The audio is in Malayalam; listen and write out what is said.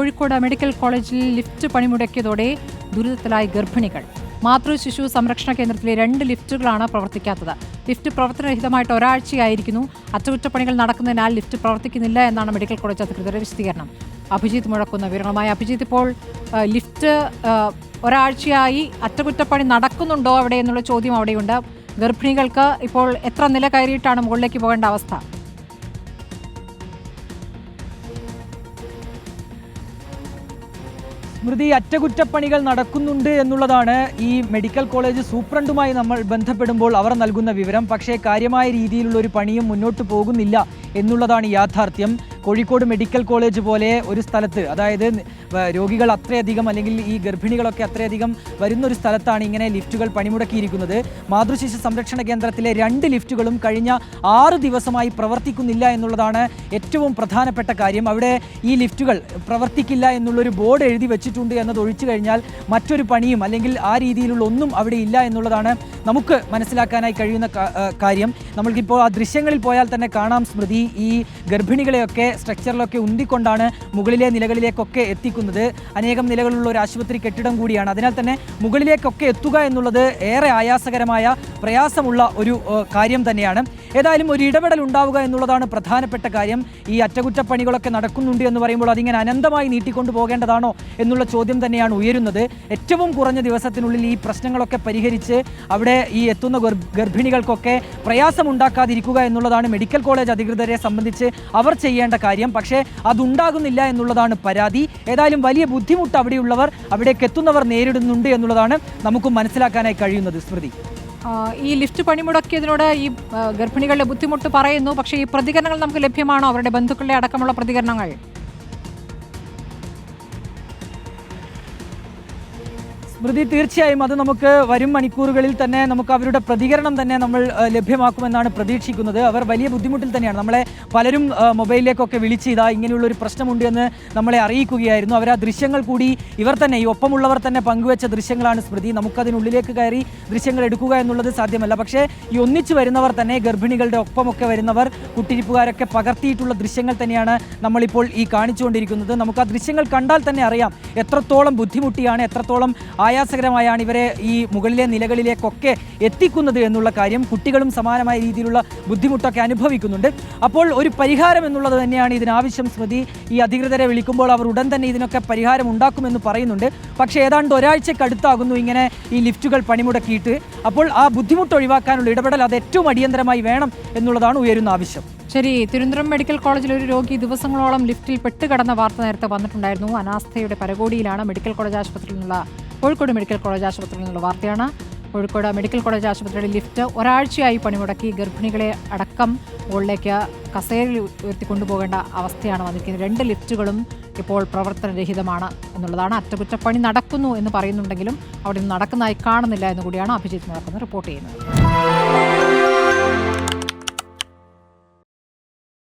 കോഴിക്കോട് മെഡിക്കൽ കോളേജിൽ ലിഫ്റ്റ് പണിമുടക്കിയതോടെ ദുരിതത്തിലായി ഗർഭിണികൾ. മാതൃ ശിശു സംരക്ഷണ കേന്ദ്രത്തിലെ രണ്ട് ലിഫ്റ്റുകളാണ് പ്രവർത്തിക്കാത്തത്. ലിഫ്റ്റ് പ്രവർത്തനരഹിതമായിട്ട് ഒരാഴ്ചയായിരിക്കുന്നു. അറ്റകുറ്റപ്പണികൾ നടക്കുന്നതിനാൽ ലിഫ്റ്റ് പ്രവർത്തിക്കുന്നില്ല എന്നാണ് മെഡിക്കൽ കോളേജ് അധികൃതരുടെ വിശദീകരണം. അഭിജിത്ത് മുഴക്കുന്ന വിവരങ്ങളുമായി അഭിജിത്ത് ഇപ്പോൾ ലിഫ്റ്റ് ഒരാഴ്ചയായി അറ്റകുറ്റപ്പണി നടക്കുന്നുണ്ടോ അവിടെ എന്നുള്ള ചോദ്യം അവിടെയുണ്ട്. ഗർഭിണികൾക്ക് ഇപ്പോൾ എത്ര നില കയറിയിട്ടാണ് മുകളിലേക്ക് പോകേണ്ട അവസ്ഥ? സ്മൃതി അറ്റകുറ്റപ്പണികൾ നടക്കുന്നുണ്ട് എന്നുള്ളതാണ് ഈ മെഡിക്കൽ കോളേജ് സൂപ്രണ്ടുമായി നമ്മൾ ബന്ധപ്പെടുമ്പോൾ അവർ നൽകുന്ന വിവരം. പക്ഷേ കാര്യമായ രീതിയിലുള്ള ഒരു പണിയും മുന്നോട്ട് പോകുന്നില്ല എന്നുള്ളതാണ് യാഥാർത്ഥ്യം. കോഴിക്കോട് മെഡിക്കൽ കോളേജ് പോലെ ഒരു സ്ഥലത്ത് അതായത് രോഗികൾ അത്രയധികം അല്ലെങ്കിൽ ഈ ഗർഭിണികളൊക്കെ അത്രയധികം വരുന്ന ഒരു സ്ഥലത്താണ് ഇങ്ങനെ ലിഫ്റ്റുകൾ പണിമുടക്കിയിരിക്കുന്നത്. മാതൃശിശു സംരക്ഷണ കേന്ദ്രത്തിലെ രണ്ട് ലിഫ്റ്റുകളും കഴിഞ്ഞ ആറ് ദിവസമായി പ്രവർത്തിക്കുന്നില്ല എന്നുള്ളതാണ് ഏറ്റവും പ്രധാനപ്പെട്ട കാര്യം. അവിടെ ഈ ലിഫ്റ്റുകൾ പ്രവർത്തിക്കില്ല എന്നുള്ളൊരു ബോർഡ് എഴുതി വെച്ചിട്ടുണ്ട് എന്നത് ഒഴിച്ചു കഴിഞ്ഞാൽ മറ്റൊരു പണിയും അല്ലെങ്കിൽ ആ രീതിയിലുള്ള ഒന്നും അവിടെ ഇല്ല എന്നുള്ളതാണ് നമുക്ക് മനസ്സിലാക്കാനായി കഴിയുന്ന കാര്യം. നമ്മൾക്കിപ്പോൾ ആ ദൃശ്യങ്ങളിൽ പോയാൽ തന്നെ കാണാം സ്മൃതി ഈ ഗർഭിണികളെയൊക്കെ സ്ട്രക്ചറിലൊക്കെ ഉന്തിക്കൊണ്ടാണ് മുകളിലെ നിലകളിലേക്കൊക്കെ എത്തിക്കുന്നത്. അനേകം നിലകളുള്ള ഒരു ആശുപത്രി കെട്ടിടം കൂടിയാണ്. അതിനാൽ തന്നെ മുകളിലേക്കൊക്കെ എത്തുക എന്നുള്ളത് ഏറെ ആയാസകരമായ പ്രയാസമുള്ള ഒരു കാര്യം തന്നെയാണ്. ഏതായാലും ഒരു ഇടപെടൽ ഉണ്ടാവുക എന്നുള്ളതാണ് പ്രധാനപ്പെട്ട കാര്യം. ഈ അറ്റകുറ്റപ്പണികളൊക്കെ നടക്കുന്നുണ്ട് എന്ന് പറയുമ്പോൾ അതിങ്ങനെ അനന്തമായി നീട്ടിക്കൊണ്ടു പോകേണ്ടതാണോ എന്നുള്ള ചോദ്യം തന്നെയാണ് ഉയരുന്നത്. ഏറ്റവും കുറഞ്ഞ ദിവസത്തിനുള്ളിൽ ഈ പ്രശ്നങ്ങളൊക്കെ പരിഹരിച്ച് അവിടെ ഈ എത്തുന്ന ഗർഭ- ഗർഭിണികൾക്കൊക്കെ പ്രയാസമുണ്ടാക്കാതിരിക്കുക എന്നുള്ളതാണ് മെഡിക്കൽ കോളേജ് അധികൃതരെ സംബന്ധിച്ച് അവർ ചെയ്യേണ്ട കാര്യം. പക്ഷേ അതുണ്ടാകുന്നില്ല എന്നുള്ളതാണ് പരാതി. ഏതായാലും വലിയ ബുദ്ധിമുട്ട് അവിടെയുള്ളവർ അവിടേക്ക് എത്തുന്നവർ നേരിടുന്നുണ്ട് എന്നുള്ളതാണ് നമുക്ക് മനസ്സിലാക്കാനായി കഴിയുന്നത്. സ്മൃതി. ഈ ലിഫ്റ്റ് പണിമുടക്കിയതിനോട് ഈ ഗർഭിണികളുടെ ബുദ്ധിമുട്ട് പറയുന്നു. പക്ഷേ ഈ പ്രതികരണങ്ങൾ നമുക്ക് ലഭ്യമാണോ? അവരുടെ ബന്ധുക്കളുടെ അടക്കമുള്ള പ്രതികരണങ്ങൾ? സ്മൃതി തീർച്ചയായും അത് നമുക്ക് വരും മണിക്കൂറുകളിൽ തന്നെ നമുക്ക് അവരുടെ പ്രതികരണം തന്നെ നമ്മൾ ലഭ്യമാക്കുമെന്നാണ് പ്രതീക്ഷിക്കുന്നത്. അവർ വലിയ ബുദ്ധിമുട്ടിൽ തന്നെയാണ്. നമ്മളെ പലരും മൊബൈലിലേക്കൊക്കെ വിളിച്ച് ഇതാ ഇങ്ങനെയുള്ളൊരു പ്രശ്നമുണ്ട് എന്ന് നമ്മളെ അറിയിക്കുകയായിരുന്നു. അവർ ആ ദൃശ്യങ്ങൾ കൂടി ഇവർ തന്നെ ഈ ഒപ്പമുള്ളവർ തന്നെ പങ്കുവെച്ച ദൃശ്യങ്ങളാണ് സ്മൃതി. നമുക്കതിനുള്ളിലേക്ക് കയറി ദൃശ്യങ്ങൾ എടുക്കുക എന്നുള്ളത് സാധ്യമല്ല. പക്ഷേ ഈ ഒന്നിച്ചു വരുന്നവർ തന്നെ ഗർഭിണികളുടെ ഒപ്പമൊക്കെ വരുന്നവർ കുട്ടിരിപ്പുകാരൊക്കെ പകർത്തിയിട്ടുള്ള ദൃശ്യങ്ങൾ തന്നെയാണ് നമ്മളിപ്പോൾ ഈ കാണിച്ചുകൊണ്ടിരിക്കുന്നത്. നമുക്ക് ആ ദൃശ്യങ്ങൾ കണ്ടാൽ തന്നെ അറിയാം എത്രത്തോളം ബുദ്ധിമുട്ടിയാണ് എത്രത്തോളം ആയാസകരമായാണ് ഇവരെ ഈ മുകളിലെ നിലകളിലേക്കൊക്കെ എത്തിക്കുന്നത് എന്നുള്ള കാര്യം കുട്ടികളും സമാനമായ രീതിയിലുള്ള ബുദ്ധിമുട്ടൊക്കെ അനുഭവിക്കുന്നുണ്ട്. അപ്പോൾ ഒരു പരിഹാരം എന്നുള്ളത് തന്നെയാണ് ഇതിനാവശ്യം സ്മൃതി. ഈ അധികൃതരെ വിളിക്കുമ്പോൾ അവർ ഉടൻ തന്നെ ഇതിനൊക്കെ പരിഹാരം ഉണ്ടാക്കുമെന്ന് പറയുന്നുണ്ട്. പക്ഷേ ഏതാണ്ട് ഒരാഴ്ചക്കടുത്താകുന്നു ഇങ്ങനെ ഈ ലിഫ്റ്റുകൾ പണിമുടക്കിയിട്ട്. അപ്പോൾ ആ ബുദ്ധിമുട്ട് ഒഴിവാക്കാനുള്ള ഇടപെടൽ അത് ഏറ്റവും അടിയന്തരമായി വേണം എന്നുള്ളതാണ് ഉയരുന്ന ആവശ്യം. ശരി തിരുവനന്തപുരം മെഡിക്കൽ കോളേജിൽ ഒരു രോഗി ദിവസങ്ങളോളം ലിഫ്റ്റിൽ പെട്ടുകിടന്ന വാർത്ത നേരത്തെ വന്നിട്ടുണ്ടായിരുന്നു. അനാസ്ഥയുടെ പരകോടിയിലാണ് മെഡിക്കൽ കോളേജ് ആശുപത്രിയിൽ നിന്നുള്ള കോഴിക്കോട് മെഡിക്കൽ കോളേജ് ആശുപത്രിയിൽ നിന്നുള്ള വാർത്തയാണ്. കോഴിക്കോട് മെഡിക്കൽ കോളേജ് ആശുപത്രിയുടെ ലിഫ്റ്റ് ഒരാഴ്ചയായി പണിമുടക്കി ഗർഭിണികളെ അടക്കം മുകളിലേക്ക് കസേരയിൽ ഉയർത്തി കൊണ്ടുപോകേണ്ട അവസ്ഥയാണ് വന്നിരിക്കുന്നത്. രണ്ട് ലിഫ്റ്റുകളും ഇപ്പോൾ പ്രവർത്തനരഹിതമാണ് എന്നുള്ളതാണ് അറ്റകുറ്റപ്പണി നടക്കുന്നു എന്ന് പറയുന്നുണ്ടെങ്കിലും അവിടെ നിന്ന് നടക്കുന്നതായി കാണുന്നില്ല എന്ന് കൂടിയാണ് അഭിജിത്ത് നടക്കുന്ന റിപ്പോർട്ട് ചെയ്യുന്നത്.